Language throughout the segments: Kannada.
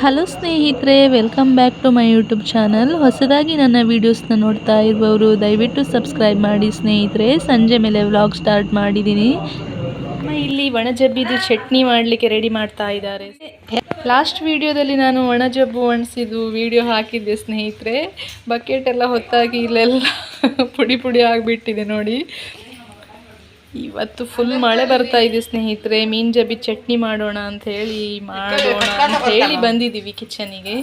ಹಲೋ ಸ್ನೇಹಿತರೆ welcome back to my YouTube channel ಹೊಸದಾಗಿ ನನ್ನ ವೀಡಿಯೋಸ್ನ ನೋಡ್ತಾ ಇರುವವರು, ದಯವಿಟ್ಟು ಸಬ್ಸ್ಕ್ರೈಬ್ ಮಾಡಿ ಸ್ನೇಹಿತರೆ. ಸಂಜೆ ಮೇಲೆ ವ್ಲಾಗ್ ಸ್ಟಾರ್ಟ್ ಮಾಡಿದ್ದೀನಿ. ಇಲ್ಲಿ ಒಣಜಬ್ಬಿದು ಚಟ್ನಿ ಮಾಡಲಿಕ್ಕೆ ರೆಡಿ ಮಾಡ್ತಾ ಇದ್ದಾರೆ. ಲಾಸ್ಟ್ ವಿಡಿಯೋದಲ್ಲಿ ನಾನು ಒಣಜಬ್ಬು ಒಣಸಿದ್ದು ವಿಡಿಯೋ ಹಾಕಿದ್ದೆ ಸ್ನೇಹಿತರೆ. ಬಕೆಟ್ ಎಲ್ಲ ಹೊತ್ತಾಗಿ ಇಲ್ಲೆಲ್ಲ ಪುಡಿ ಪುಡಿ ಆಗಿಬಿಟ್ಟಿದೆ ನೋಡಿ. ಇವತ್ತು ಫುಲ್ ಮಳೆ ಬರ್ತಾ ಇದೆ ಸ್ನೇಹಿತರೆ ಮೀನ್ ಜಬಿ ಚಟ್ನಿ ಮಾಡೋಣ ಅಂತ ಹೇಳಿ ಮಾಡೋಣ ಅಂತ ಹೇಳಿ ಬಂದಿದ್ದೀವಿ ಕಿಚನಿಗೆ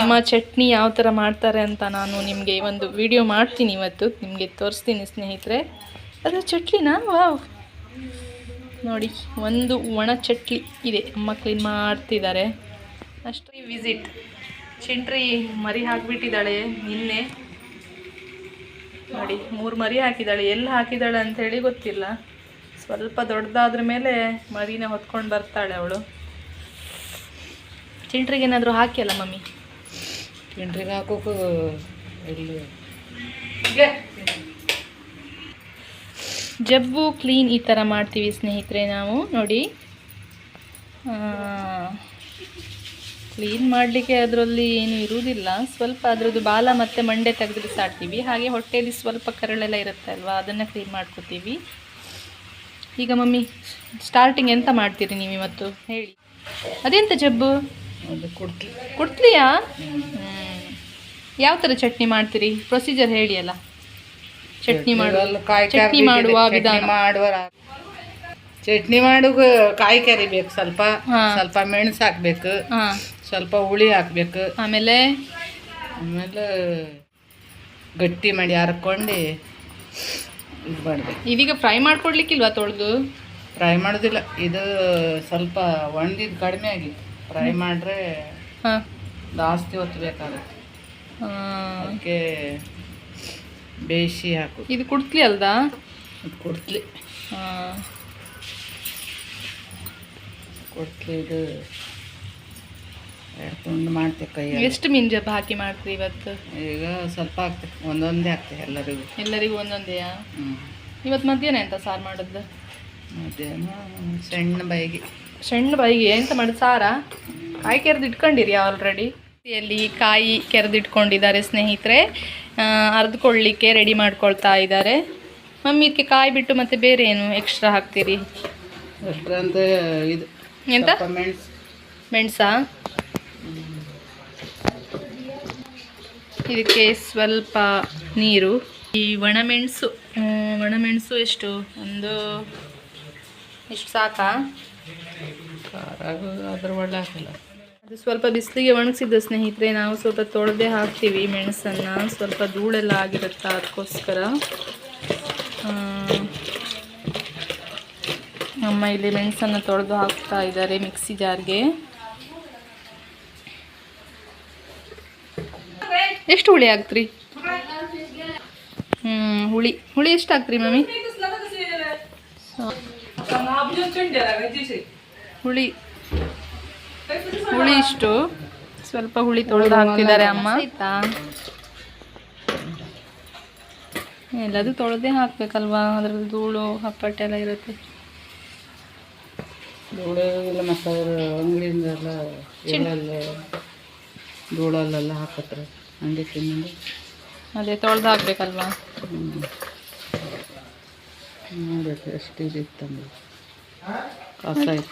ಅಮ್ಮ ಚಟ್ನಿ ಯಾವ ಥರ ಮಾಡ್ತಾರೆ ಅಂತ ನಾನು ನಿಮಗೆ ಒಂದು ವಿಡಿಯೋ ಮಾಡ್ತೀನಿ ಇವತ್ತು ನಿಮಗೆ ತೋರಿಸ್ತೀನಿ ಸ್ನೇಹಿತರೆ. ಅದರ ಚಟ್ನಿನಾ? ವಾವ್. ನೋಡಿ ಒಂದು ಒಣ ಚಟ್ಲಿ ಇದೆ. ಅಮ್ಮ ಕ್ಲೀನ್ ಮಾಡ್ತಿದ್ದಾರೆ. ಅಷ್ಟೇ ವಿಸಿಟ್ ಚಿಂಟ್ರಿ ಮರಿ ಹಾಕಿಬಿಟ್ಟಿದ್ದಾಳೆ ನಿನ್ನೆ. ನೋಡಿ ಮೂರು ಮರಿ ಹಾಕಿದ್ದಾಳೆ ಎಲ್ಲಿ ಹಾಕಿದ್ದಾಳೆ ಅಂಥೇಳಿ ಗೊತ್ತಿಲ್ಲ. ಸ್ವಲ್ಪ ದೊಡ್ಡದಾದ್ರ ಮೇಲೆ ಮರಿನ ಹೊತ್ಕೊಂಡು ಬರ್ತಾಳೆ ಅವಳು. ಚಿಂಟ್ರಿಗೆ ಏನಾದರೂ ಹಾಕಿಯಲ್ಲ ಮಮ್ಮಿ? ಚಿಂಟ್ರಿಗೆ ಹಾಕೋಕು ಇಲ್ಲಿ. ಜಬ್ಬು ಕ್ಲೀನ್ ಈ ಥರ ಮಾಡ್ತೀವಿ ಸ್ನೇಹಿತರೆ ನಾವು. ನೋಡಿ. ಕ್ಲೀನ್ ಮಾಡಲಿಕ್ಕೆ ಅದರಲ್ಲಿ ಏನು ಇರುವುದಿಲ್ಲ. ಸ್ವಲ್ಪ ಅದರದ್ದು ಬಾಲ ಮತ್ತು ಮಂಡೆ ತೆಗೆದ್ರೆ ಸಾಡ್ತೀವಿ ಹಾಗೆ ಹೊಟ್ಟೆಯಲ್ಲಿ ಸ್ವಲ್ಪ ಕರಳೆಲ್ಲ ಇರುತ್ತೆ ಅಲ್ವಾ ಅದನ್ನು ಕ್ಲೀನ್ ಮಾಡ್ಕೋತೀವಿ. ಈಗ ಮಮ್ಮಿ ಸ್ಟಾರ್ಟಿಂಗ್ ಎಂತ ಮಾಡ್ತೀರಿ ನೀವು ಇವತ್ತು? ಹೇಳಿ. ಅದೆಂತ ಜಬ್ಬು? ಕೊಡ್ತೀಯಾ ಯಾವ ಥರ ಚಟ್ನಿ ಮಾಡ್ತೀರಿ? ಪ್ರೊಸೀಜರ್ ಹೇಳಿ ಅಲ್ಲ. ಚಟ್ನಿ ಮಾಡುವ. ಚಟ್ನಿ ಮಾಡುವ ವಿಧಾನ. ಮಾಡುವ ಚಟ್ನಿ ಮಾಡುವ ಕಾಯಿ ಕರಿಬೇಕು. ಸ್ವಲ್ಪ. ಸ್ವಲ್ಪ ಮೆಣಸು ಹಾಕ್ಬೇಕು. ಹಾಂ. ಸ್ವಲ್ಪ ಹುಳಿ ಹಾಕ್ಬೇಕು. ಆಮೇಲೆ ಆಮೇಲೆ ಗಟ್ಟಿ ಮಾಡಿ ಹರ್ಕೊಂಡು ಇದು ಮಾಡಬೇಕು. ಇದೀಗ ಫ್ರೈ ಮಾಡ್ಕೊಡ್ಲಿಕ್ಕಿಲ್ವಾ ತೊಳೆದು? ಫ್ರೈ ಮಾಡೋದಿಲ್ಲ. ಇದು ಸ್ವಲ್ಪ ಒಣದಿದ್ದು ಕಡಿಮೆ ಆಗಿತ್ತು. ಫ್ರೈ ಮಾಡಿದ್ರೆ ಹಾಂ. ಜಾಸ್ತಿ ಹೊತ್ತು ಬೇಕಾಗುತ್ತೆ. ಅದಕ್ಕೆ ಬೇಯಿಸಿ ಹಾಕು ಇದು ಕುಡ್ತ್ಲಿ ಅಲ್ದಾ? ಇದು ಕೊಡ್ತ್ಲಿ. ಹಾಂ. ಕೊಡ್ತ್ಲಿ ಇದು ಎಡ್ಕೊಂಡು ಮಾಡ್ತೇವೆ ಕೈ ಎಷ್ಟು ಮೀನು ಜಬ್ಬ ಹಾಕಿ ಮಾಡ್ತೀರಿ ಇವತ್ತು? ಈಗ ಸ್ವಲ್ಪ ಆಗ್ತದೆ ಒಂದೊಂದೇ ಹಾಕ್ತೀವಿ ಎಲ್ಲರಿಗೂ. ಎಲ್ಲರಿಗೂ ಒಂದೊಂದೇ ಹ್ಞೂ ಇವತ್ತು ಮಧ್ಯಾಹ್ನ ಎಂತ ಸಾರು ಮಾಡೋದು? ಮಧ್ಯಾಹ್ನ ಸಣ್ಣ ಬಾಯಿಗೆ. ಸಣ್ಣ ಬಾಯಿಗೆ ಎಂತ ಮಾಡೋದು ಸಾರಾ? ಕಾಯಿ ಕೆರೆದು ಇಟ್ಕೊಂಡಿರಿ ಆಲ್ರೆಡಿ ಇಲ್ಲಿ ಕಾಯಿ ಕೆರೆದಿಟ್ಕೊಂಡಿದ್ದಾರೆ ಸ್ನೇಹಿತರೆ. ಅರ್ದ್ಕೊಳ್ಳಿಕ್ಕೆ ರೆಡಿ ಮಾಡ್ಕೊಳ್ತಾ ಇದ್ದಾರೆ. ಮಮ್ಮಿ ಇದಕ್ಕೆ ಕಾಯಿ ಬಿಟ್ಟು ಮತ್ತೆ ಬೇರೆ ಏನು ಎಕ್ಸ್ಟ್ರಾ ಹಾಕ್ತೀರಿ? ಅಷ್ಟಂತ ಇದು ಎಂತ? ಮೆಣಸಾ? ಇದಕ್ಕೆ ಸ್ವಲ್ಪ ನೀರು. ಈ ಒಣಮೆಣಸು ಒಣಮೆಣಸು ಎಷ್ಟು? ಒಂದು ಎಷ್ಟು ಸಾಕಾ? ಅದ್ರ ಒಳ್ಳೆ ಹಾಕಿಲ್ಲ. ಅದು ಸ್ವಲ್ಪ ಬಿಸಿಲಿಗೆ ಒಣಗಿಸಿದ್ದು ಸ್ನೇಹಿತರೆ ನಾವು ಸ್ವಲ್ಪ ತೊಳೆದೇ ಹಾಕ್ತೀವಿ ಮೆಣಸನ್ನು. ಸ್ವಲ್ಪ ಧೂಳೆಲ್ಲ ಆಗಿರುತ್ತೆ ಅದಕ್ಕೋಸ್ಕರ. ನಮ್ಮ ಅಮ್ಮ ಇಲ್ಲಿ ಮೆಣಸನ್ನು ತೊಳೆದು ಹಾಕ್ತಾ ಇದ್ದಾರೆ ಮಿಕ್ಸಿ ಜಾರ್ಗೆ. ಎಷ್ಟು ಹುಳಿ ಹಾಕ್ತ್ರಿ? ಹ್ಞೂ ಹುಳಿ. ಹುಳಿ ಎಷ್ಟು ಹಾಕ್ತ್ರಿ ಮಮ್ಮಿ ಹುಳಿ. ಹುಳಿ ಇಷ್ಟು. ಸ್ವಲ್ಪ ಹುಳಿ ತೊಳೆದು ಹಾಕ್ತಿದ್ದಾರೆ ಅಮ್ಮ. ಆಯ್ತಾ ಎಲ್ಲದು ತೊಳೆದೇ ಹಾಕ್ಬೇಕಲ್ವಾ? ಅದ್ರಲ್ಲಿ ಧೂಳು ಹಪ್ಪಟ್ಟೆ ಎಲ್ಲ ಇರುತ್ತೆ. ಧೂಳು ಇಲ್ಲ ಅಂಗಡಿಯಿಂದೆಲ್ಲ ಇವೆಲ್ಲ ಧೂಳಲ್ಲೆಲ್ಲ ಹಾಕತ್ತಾರೆ. ಹಂಗೆ ತಿನ್ನೋದು. ಅದೇ ತೊಳೆದು ಹಾಕ್ಬೇಕಲ್ವಾ ನೋಡಬೇಕು ಎಷ್ಟು ಇತ್ತು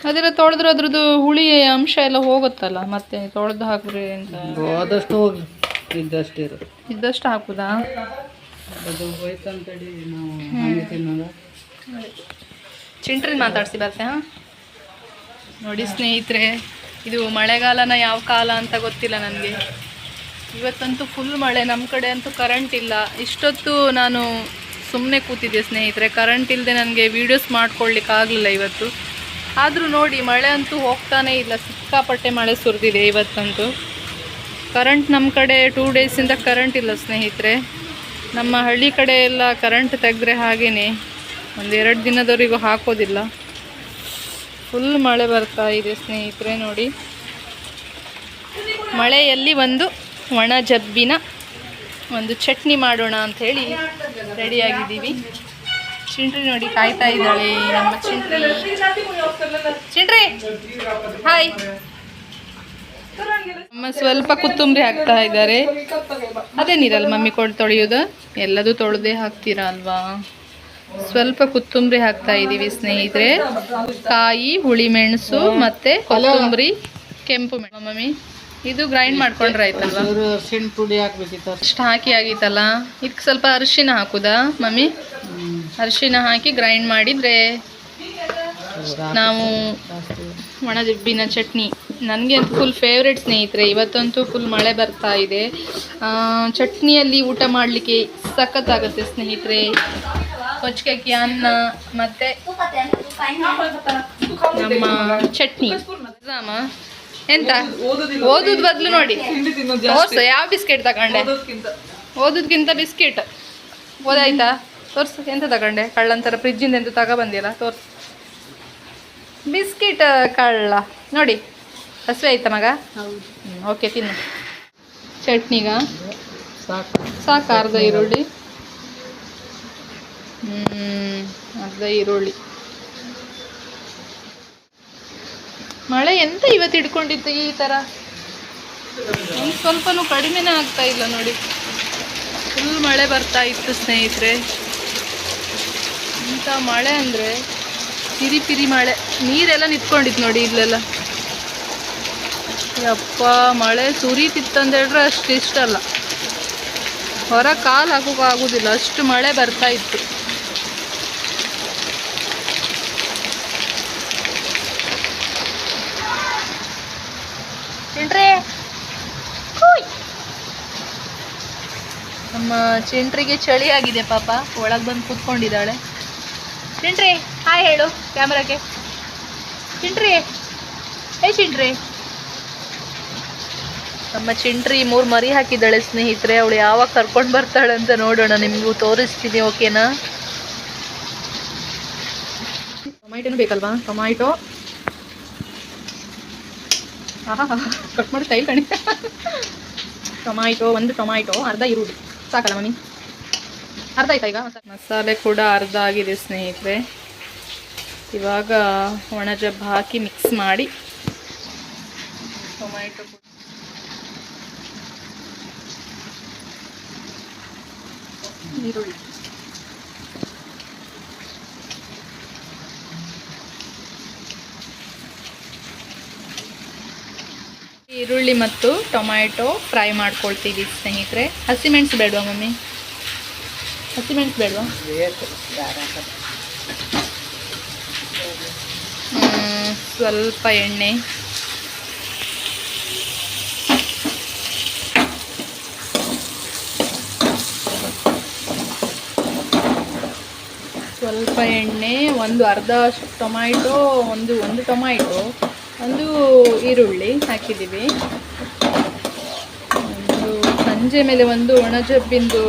ಅದೆಲ್ಲ ತೊಳೆದ್ರೆ ಅದ್ರದ್ದು ಹುಳಿ ಅಂಶ ಎಲ್ಲ ಹೋಗುತ್ತಲ್ಲ ಮತ್ತೆ ತೊಳೆದು ಹಾಕ್ರಿ ಅಂತ ಹೋದಷ್ಟು ಹೋಗಿ. ಇದ್ದಷ್ಟು ಇರು. ಇದ್ದಷ್ಟು ಹಾಕುದಾ? ಅದು ಹೋಯ್ತಂತೇಳಿ ನಾವು ಹಂಗೆ ತಿನ್ನೋದು. ಚಿಂಟ್ರಿ ಮಾತಾಡ್ಸಿ ಬರ್ತೆ ಹಾಂ ನೋಡಿ ಸ್ನೇಹಿತರೆ ಇದು ಮಳೆಗಾಲನ ಯಾವ ಕಾಲ ಅಂತ ಗೊತ್ತಿಲ್ಲ ನನಗೆ. ಇವತ್ತಂತೂ ಫುಲ್ ಮಳೆ ನಮ್ಮ ಕಡೆ ಅಂತೂ ಕರೆಂಟ್ ಇಲ್ಲ. ಇಷ್ಟೊತ್ತು ನಾನು ಸುಮ್ಮನೆ ಕೂತಿದ್ದೆ ಸ್ನೇಹಿತರೆ. ಕರೆಂಟ್ ಇಲ್ಲದೆ ನನಗೆ ವೀಡಿಯೋಸ್ ಮಾಡ್ಕೊಳ್ಳಿಕ್ಕಾಗಲಿಲ್ಲ ಇವತ್ತು. ಆದರೂ ನೋಡಿ, ಮಳೆ ಅಂತೂ ಹೋಗ್ತಾನೇ ಇಲ್ಲ. ಸಿಕ್ಕಾಪಟ್ಟೆ ಮಳೆ ಸುರಿದಿದೆ ಇವತ್ತಂತೂ. ಕರೆಂಟ್ ನಮ್ಮ ಕಡೆ ಟೂ ಡೇಸಿಂದ ಕರೆಂಟ್ ಇಲ್ಲ ಸ್ನೇಹಿತರೆ. ನಮ್ಮ ಹಳ್ಳಿ ಕಡೆ ಎಲ್ಲ ಕರೆಂಟ್ ತೆಗೆದ್ರೆ ಒಂದು ಒಂದೆರಡು ದಿನದವರೆಗೂ ಹಾಕೋದಿಲ್ಲ. ಫುಲ್ ಮಳೆ ಬರ್ತಾ ಇದೆ ಸ್ನೇಹಿತರೆ ನೋಡಿ. ಮಳೆಯಲ್ಲಿ ಒಂದು ಒಣ ಜಬ್ಬಿನ ಒಂದು ಚಟ್ನಿ ಮಾಡೋಣ ಅಂಥೇಳಿ ರೆಡಿಯಾಗಿದ್ದೀವಿ ಚಿಂಟ್ರಿ ನೋಡಿ ಕಾಯ್ತಾ ಇದ್ದಾಳೆ ನಮ್ಮ ಚಿಂಟ್ರಿ. ಚಿಂಟ್ರಿ ಹಾಯ್ ಅಮ್ಮ ಸ್ವಲ್ಪ ಕೊತ್ತಂಬರಿ ಹಾಕ್ತಾ ಇದ್ದಾರೆ. ಅದೇ ನೀರಲ್ಲಿ ಮಮ್ಮಿ ಕೊಡ್ ತೊಳೆಯೋದು. ಎಲ್ಲದೂ ತೊಳೆದೇ ಹಾಕ್ತೀರಾ ಅಲ್ವಾ? ಸ್ವಲ್ಪ ಕೊತ್ತಂಬರಿ ಹಾಕ್ತಾ ಇದ್ದೀವಿ ಸ್ನೇಹಿತರೆ. ಕಾಯಿ, ಹುಳಿ ಮೆಣಸು ಮತ್ತೆ ಕೊತ್ತಂಬರಿ ಕೆಂಪು ಮಮ್ಮಿ ಇದು ಗ್ರೈಂಡ್ ಮಾಡ್ಕೊಂಡ್ರೆ ಆಯ್ತಲ್ವಾ? ಇವರು ಅರ್ಶಿಣ ಪುಡಿ ಹಾಕ್ಬೇಕಿತ್ತು. ಅಷ್ಟು ಹಾಕಿ ಆಗಿತ್ತಲ್ಲ? ಇದಕ್ಕೆ ಸ್ವಲ್ಪ ಅರಿಶಿನ ಹಾಕುದಾ ಮಮ್ಮಿ? ಅರಿಶಿನ ಹಾಕಿ ಗ್ರೈಂಡ್ ಮಾಡಿದರೆ ನಾವು ಒಣದಿಬ್ಬಿನ ಚಟ್ನಿ. ನನಗೆ ಅಂತ ಫುಲ್ ಫೇವ್ರೆಟ್ ಸ್ನೇಹಿತರೆ ಇವತ್ತಂತೂ ಫುಲ್ ಮಳೆ ಬರ್ತಾ ಇದೆ. ಆ, ಚಟ್ನಿಯಲ್ಲಿ ಊಟ ಮಾಡಲಿಕ್ಕೆ ಸಖತ್ತಾಗುತ್ತೆ ಸ್ನೇಹಿತರೆ. ಕೊಚ್ಕಕ್ಕಿ ಅನ್ನ ಮತ್ತು ನಮ್ಮ ಚಟ್ನಿ. ಎಂತ? ಓದುದ್ ಬದ್ಲು ನೋಡಿ. ತೋರ್ಸು ಯಾವ ಬಿಸ್ಕೆಟ್ ತಗೊಂಡೆ? ಓದುದ್ಕಿಂತ. ಬಿಸ್ಕೆಟ್. ಓದಾಯ್ತಾ? ತೋರ್ಸು. ಎಂತ ತಗೊಂಡೆ? ಕಳ್ಳಂತರ ಫ್ರಿಜ್ಜಿಂದ ಎಂತ ತಗೊಬಂದಿಲ್ಲ ತೋರ್ಸು. ಬಿಸ್ಕೆಟ್ ಕಳ್ಳ. ನೋಡಿ. ಹಸಿವೆ ಆಯ್ತಾ ಮಗ? ಓಕೆ ತಿನ್ನು. ಚಟ್ನಿಗ? ಸಾಕು. ಸಾಕು ಅರ್ಧ ಈರುಳ್ಳಿ. ಹ್ಮ್ ಅರ್ಧ ಈರುಳ್ಳಿ. ಮಳೆ ಎಂತ ಇವತ್ತು ಹಿಡ್ಕೊಂಡಿತ್ತು ಈ ಥರ ಒಂದು ಸ್ವಲ್ಪನೂ ಕಡಿಮೆನೇ ಆಗ್ತಾ ಇಲ್ಲ ನೋಡಿ. ಫುಲ್ ಮಳೆ ಬರ್ತಾ ಇತ್ತು ಸ್ನೇಹಿತರೆ. ಇಂಥ ಮಳೆ ಅಂದರೆ ಪಿರಿ ಪಿರಿ ಮಳೆ. ನೀರೆಲ್ಲ ನಿಂತ್ಕೊಂಡಿತ್ತು ನೋಡಿ ಇಲ್ಲೆಲ್ಲ. ಯಪ್ಪ, ಮಳೆ ಸುರಿತಿತ್ತಂತ ಹೇಳಿದ್ರೆ ಅಷ್ಟು ಇಷ್ಟ ಅಲ್ಲ. ಹೊರ ಕಾಲು ಹಾಕೋಕೆ ಆಗೋದಿಲ್ಲ. ಅಷ್ಟು ಮಳೆ ಬರ್ತಾ ಇತ್ತು. ಚಿಂಟ್ರಿ. ನಮ್ಮ ಚಿಂಟ್ರಿಗೆ ಚಳಿ ಆಗಿದೆ ಪಾಪ. ಒಳಗೆ ಬಂದು ಕೂತ್ಕೊಂಡಿದ್ದಾಳೆ. ಚಿಂಟ್ರಿ ಹಾಯ್ ಹೇಳು ಕ್ಯಾಮ್ರಾಗೆ ಚಿಂಟ್ರಿ ಏ ಚಿಂಟ್ರಿ ನಮ್ಮ ಚಿಂಟ್ರಿ ಮೂರು ಮರಿ ಹಾಕಿದ್ದಾಳೆ ಸ್ನೇಹಿತರೆ. ಅವಳು ಯಾವಾಗ ಕರ್ಕೊಂಡು ಬರ್ತಾಳೆ ಅಂತ ನೋಡೋಣ. ನಿಮಗೂ ತೋರಿಸ್ತೀನಿ, ಓಕೆನಾ? ಟೊಮ್ಯಾಟೋನು ಬೇಕಲ್ವಾ? ಟೊಮೈಟೊ. ಕಟ್ ಮಾಡಿ ಸ್ಟೈಲ್ ಕಣಿ. ಟೊಮ್ಯಾಟೊ ಒಂದು ಟೊಮ್ಯಾಟೊ ಅರ್ಧ ಈರುಳ್ಳಿ. ಸಾಕಲ್ಲ ಮಮ್ಮಿ? ಅರ್ಧ ಆಯ್ತಾ ಈಗ? ಮಸಾಲೆ ಕೂಡ ಅರ್ಧ ಆಗಿದೆ ಸ್ನೇಹಿತರೆ. ಇವಾಗ ಒಣ ಜಬ್ಬ ಹಾಕಿ ಮಿಕ್ಸ್ ಮಾಡಿ ಟೊಮ್ಯಾಟೊ ಈರುಳ್ಳಿ. ಈರುಳ್ಳಿ ಮತ್ತು ಟೊಮ್ಯಾಟೊ ಫ್ರೈ ಮಾಡ್ಕೊಳ್ತೀವಿ ಸ್ನೇಹಿತರೆ. ಹಸಿಮೆಣಸು ಬೇಡವಾ ಮಮ್ಮಿ? ಹಸಿಮೆಣಸು ಬೇಡವಾ? ಸ್ವಲ್ಪ ಎಣ್ಣೆ. ಸ್ವಲ್ಪ ಎಣ್ಣೆ, ಒಂದು ಅರ್ಧ ಟೊಮ್ಯಾಟೊ, ಒಂದು ಒಂದು ಟೊಮ್ಯಾಟೊ. ಒಂದು ಈರುಳ್ಳಿ ಹಾಕಿದ್ದೀವಿ. ಒಂದು ಸಂಜೆ ಮೇಲೆ ಒಂದು ಒಣಜಬ್ಬಿಂದು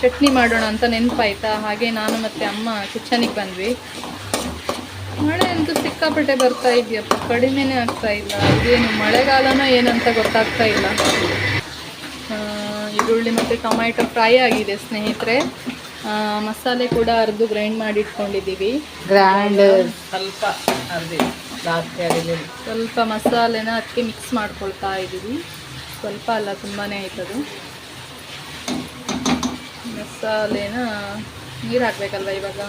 ಚಟ್ನಿ ಮಾಡೋಣ ಅಂತ ನೆನಪಾಯ್ತಾ? ಹಾಗೆ ನಾನು ಮತ್ತು ಅಮ್ಮ ಕಿಚನಿಗೆ ಬಂದ್ವಿ. ಮಳೆ ಅಂತೂ ಸಿಕ್ಕಾಪಟ್ಟೆ ಬರ್ತಾ ಇದೆಯಪ್ಪ. ಕಡಿಮೆನೇ ಆಗ್ತಾ ಇಲ್ಲ. ಇದೇನು ಮಳೆಗಾಲನೋ ಏನಂತ ಗೊತ್ತಾಗ್ತಾ ಇಲ್ಲ. ಈರುಳ್ಳಿ ಮತ್ತು ಟೊಮ್ಯಾಟೊ ಫ್ರೈ ಆಗಿದೆ ಸ್ನೇಹಿತರೆ. ಮಸಾಲೆ ಕೂಡ ಅರ್ದು ಗ್ರೈಂಡ್ ಮಾಡಿ ಇಟ್ಕೊಂಡಿದ್ದೀವಿ ಗ್ರ್ಯಾಂಡ್ ಸ್ವಲ್ಪ ಅರ್ಧಿ ಸ್ವಲ್ಪ ಮಸಾಲೆನ ಅದಕ್ಕೆ ಮಿಕ್ಸ್ ಮಾಡ್ಕೊಳ್ತಾ ಇದ್ದೀವಿ. ಸ್ವಲ್ಪ ಅಲ್ಲ ತುಂಬಾ ಆಯ್ತದು. ಮಸಾಲೆನ ನೀರು ಹಾಕಬೇಕಲ್ವ ಇವಾಗ?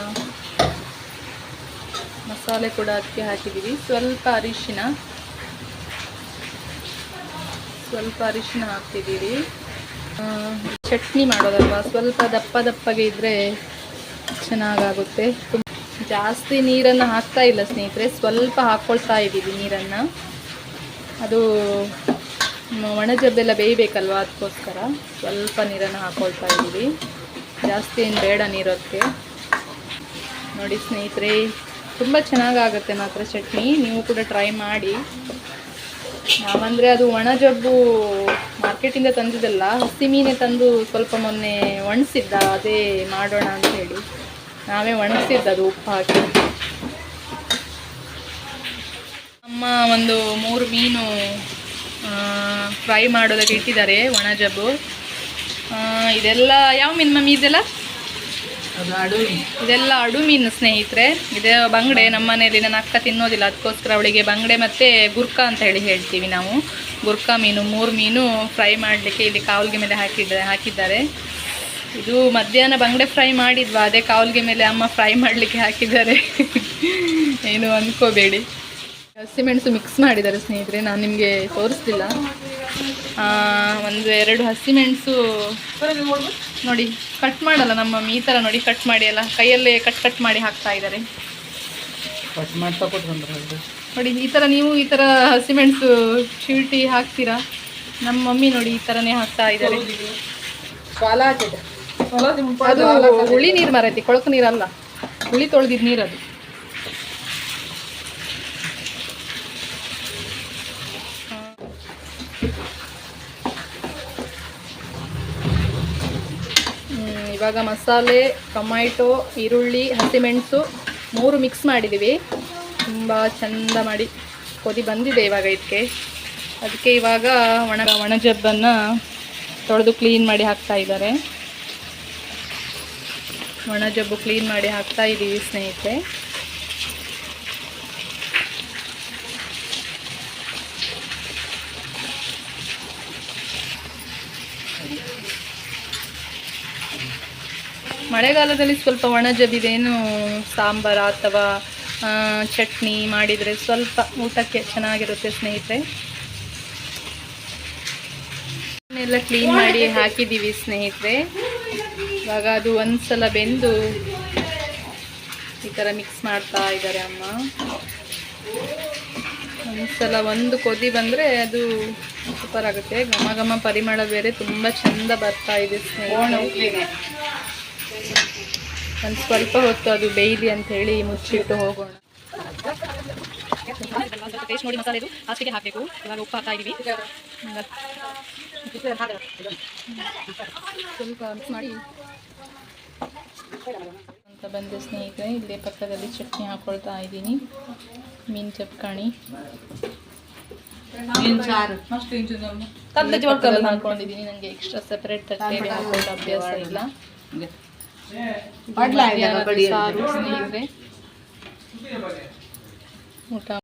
ಮಸಾಲೆ ಕೂಡ ಅದಕ್ಕೆ ಹಾಕಿದ್ದೀವಿ. ಸ್ವಲ್ಪ ಅರಿಶಿನ. ಸ್ವಲ್ಪ ಅರಿಶಿನ ಹಾಕ್ತಿದ್ದೀವಿ. ಚಟ್ನಿ ಮಾಡೋದಲ್ವಾ? ಸ್ವಲ್ಪ ದಪ್ಪ ದಪ್ಪಗೆ ಇದ್ದರೆ ಚೆನ್ನಾಗಾಗುತ್ತೆ. ಜಾಸ್ತಿ ನೀರನ್ನು ಹಾಕ್ತಾ ಇಲ್ಲ ಸ್ನೇಹಿತರೆ. ಸ್ವಲ್ಪ ಹಾಕ್ಕೊಳ್ತಾ ಇದ್ದೀವಿ ನೀರನ್ನು. ಅದು ಒಣಜಬ್ಬೆಲ್ಲ ಬೇಯಬೇಕಲ್ವ ಅದಕ್ಕೋಸ್ಕರ? ಸ್ವಲ್ಪ ನೀರನ್ನು ಹಾಕ್ಕೊಳ್ತಾ ಇದ್ದೀವಿ. ಜಾಸ್ತಿ ಏನು ಬೇಡ ನೀರೋದಕ್ಕೆ ನೋಡಿ ಸ್ನೇಹಿತರೆ, ತುಂಬ ಚೆನ್ನಾಗಾಗುತ್ತೆ ಮಾತ್ರ ಚಟ್ನಿ. ನೀವು ಕೂಡ ಟ್ರೈ ಮಾಡಿ. ನಾವಂದರೆ ಅದು ಒಣ ಜಬ್ಬು ಮಾರ್ಕೆಟಿಂದ ತಂದಿದ್ದಲ್ಲ, ಹಸಿ ಮೀನೇ ತಂದು ಸ್ವಲ್ಪ ಮೊನ್ನೆ ಒಣಸಿದ್ದ, ಅದೇ ಮಾಡೋಣ ಅಂತ ಹೇಳಿ. ನಾವೇ ಒಣಗಿಸಿದ್ದು ಅದು ಉಪ್ಪು ಹಾಕಿ. ನಮ್ಮ ಒಂದು ಮೂರು ಮೀನು ಫ್ರೈ ಮಾಡೋದಕ್ಕೆ ಇಟ್ಟಿದ್ದಾರೆ ಒಣ ಜಬ್ಬು. ಇದೆಲ್ಲ ಯಾವ ಮೀನು ಮಮ್ಮಿ ಇದೆಲ್ಲ? ಅದು ಅಡು ಇದೆಲ್ಲ ಅಡು ಮೀನು ಸ್ನೇಹಿತರೆ. ಇದೆ ಬಂಗಡೆ ನಮ್ಮ ಮನೆಯಲ್ಲಿ ನನ್ನ ಅಕ್ಕ ತಿನ್ನೋದಿಲ್ಲ. ಅದಕ್ಕೋಸ್ಕರ ಅವಳಿಗೆ ಬಂಗಡೆ ಮತ್ತು ಗುರ್ಕ ಅಂತ ಹೇಳಿ ಹೇಳ್ತೀವಿ ನಾವು. ಗುರ್ಕ ಮೀನು ಮೂರು ಮೀನು ಫ್ರೈ ಮಾಡಲಿಕ್ಕೆ ಇಲ್ಲಿ ಕಾವಲಿಗೆ ಮೇಲೆ ಹಾಕಿದ್ದಾರೆ ಹಾಕಿದ್ದಾರೆ. ಇದು ಮಧ್ಯಾಹ್ನ ಬಂಗಡೆ ಫ್ರೈ ಮಾಡಿದ್ವಾ ಅದೇ ಕಾವಲ್ಗೆ ಮೇಲೆ ಅಮ್ಮ ಫ್ರೈ ಮಾಡಲಿಕ್ಕೆ ಹಾಕಿದ್ದಾರೆ. ಏನು ಅಂದ್ಕೋಬೇಡಿ ಹಸಿಮೆಣಸು ಮಿಕ್ಸ್ ಮಾಡಿದ್ದಾರೆ ಸ್ನೇಹಿತರೆ ನಾನು ನಿಮಗೆ ತೋರಿಸ್ತಿಲ್ಲ. ಒಂದು ಎರಡು ಹಸಿಮೆಣಸು ನೋಡಿ ಕಟ್ ಮಾಡಲ್ಲ ನಮ್ಮ ಈ ಥರ ನೋಡಿ ಕಟ್ ಮಾಡಿ ಎಲ್ಲ ಕೈಯಲ್ಲೇ ಕಟ್ ಕಟ್ ಮಾಡಿ ಹಾಕ್ತಾ ಇದ್ದಾರೆ. ನೋಡಿ ಈ ಥರ ನೀವು ಈ ಥರ ಹಸಿಮೆಣಸು ಚೀಟಿ ಹಾಕ್ತೀರಾ? ನಮ್ಮ ಮಮ್ಮಿ ನೋಡಿ ಈ ಥರನೇ ಹಾಕ್ತಾ ಇದ್ದಾರೆ. ಅದು ಹುಳಿ ನೀರು ಮರೈತಿ ಕೊಳಕು ನೀರಲ್ಲ ಹುಳಿ ತೊಳೆದಿದ್ ನೀರು ಅದು. ಹ್ಮ್, ಇವಾಗ ಮಸಾಲೆ ಟೊಮ್ಯಾಟೊ ಈರುಳ್ಳಿ ಹಸಿಮೆಣಸು ಮೂರು ಮಿಕ್ಸ್ ಮಾಡಿದ್ದೀವಿ ತುಂಬ ಚಂದ ಮಾಡಿ ಕೊದಿ ಬಂದಿದೆ ಇವಾಗ ಇದಕ್ಕೆ ಅದಕ್ಕೆ ಇವಾಗ ಒಣ ಒಣಜಬ್ಬನ್ನು ತೊಳೆದು ಕ್ಲೀನ್ ಮಾಡಿ ಹಾಕ್ತಾ ಇದ್ದಾರೆ. ಒಣಜಬ್ಬು ಕ್ಲೀನ್ ಮಾಡಿ ಹಾಕ್ತಾ ಇದ್ದೀವಿ ಸ್ನೇಹಿತರೆ. ಮಳೆಗಾಲದಲ್ಲಿ ಸ್ವಲ್ಪ ಒಣ ಜಬ್ಬಿದೇನು ಸಾಂಬಾರ ಅಥವಾ ಚಟ್ನಿ ಮಾಡಿದರೆ ಸ್ವಲ್ಪ ಊಟಕ್ಕೆ ಚೆನ್ನಾಗಿರುತ್ತೆ ಸ್ನೇಹಿತರೆ. ಎಲ್ಲ ಕ್ಲೀನ್ ಮಾಡಿ ಹಾಕಿದ್ದೀವಿ ಸ್ನೇಹಿತರೆ. ಇವಾಗ ಅದು ಒಂದ್ಸಲ ಬೆಂದು ಈ ಥರ ಮಿಕ್ಸ್ ಮಾಡ್ತಾ ಇದ್ದಾರೆ ಅಮ್ಮ. ಒಂದ್ಸಲ ಒಂದು ಕೊದಿ ಬಂದರೆ ಅದು ಸೂಪರ್ ಆಗುತ್ತೆ. ಘಮ ಘಮ ಪರಿಮಳ ಬೇರೆ ತುಂಬ ಚಂದ ಬರ್ತಾ ಇದೆ ಒಂದು ಸ್ವಲ್ಪ ಹೊತ್ತು ಅದು ಬೇಯಲಿ ಅಂತ ಹೇಳಿ ಮುಚ್ಚಿಟ್ಟು ಹೋಗೋಣ. ಟೇಸ್ಟ್ ನೋಡಿ ಮಸಾಲೆ ಇದು. ಲಾಸ್ಟಿಗೆ ಹಾಕಬೇಕು. ಇವಾಗ ಉಪ್ಪು ಹಾಕ್ತಾ ಇದೀವಿ. ಸ್ವಲ್ಪ ಮಿಕ್ಸ್ ಮಾಡಿ. ಅಂತ ಬಂದೆ ಸ್ನೇಹಿತರೆ ಇಲ್ಲೇ ಪಕ್ಕದಲ್ಲಿ ಚಟ್ನಿ ಹಾಕೊಳ್ತಾ ಇದ್ದೀನಿ. ಮೀನು ಚಪ್ಕಾಣಿ. ಮೀನ್ ಸಾರು. ಪಕ್ಕದಲ್ಲಿ ಹಾಕೊಂಡಿದ್ದೀನಿ. ನನಗೆ ಎಕ್ಸ್ಟ್ರಾ ಸೆಪರೇಟ್ ತಟ್ಟೆ ಹಾಕೊಳ್ಳೋ ಅಭ್ಯಾಸ ಇಲ್ಲ. ಸಾರು ಸ್ನೇಹಿತರೆ. ಊಟ